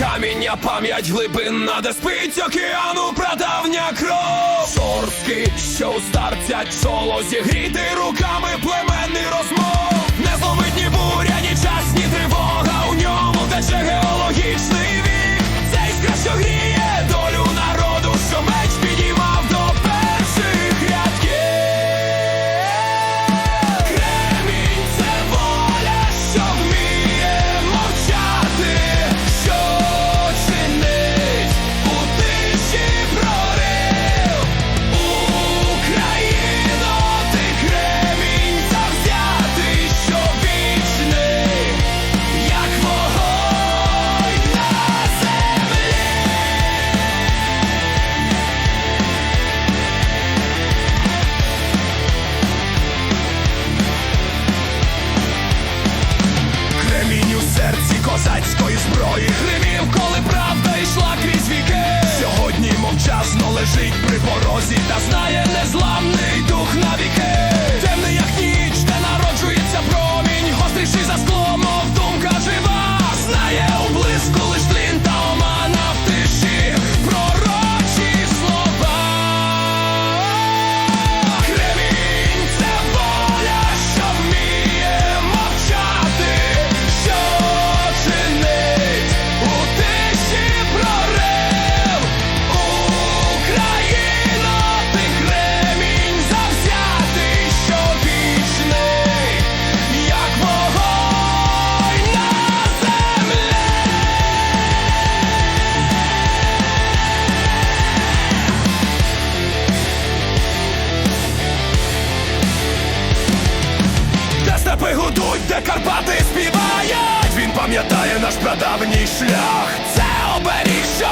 каміння, пам'ять глибинна, де спить океану, прадавня кров. Сорски, що у старця чоло зігріти руками. козацької зброї гримів, коли правда йшла крізь віки. Сьогодні мовчазно лежить при порозі, та знає незламний дух навіки. Карпати співають, він пам'ятає наш прадавній шлях. Це оберіг, що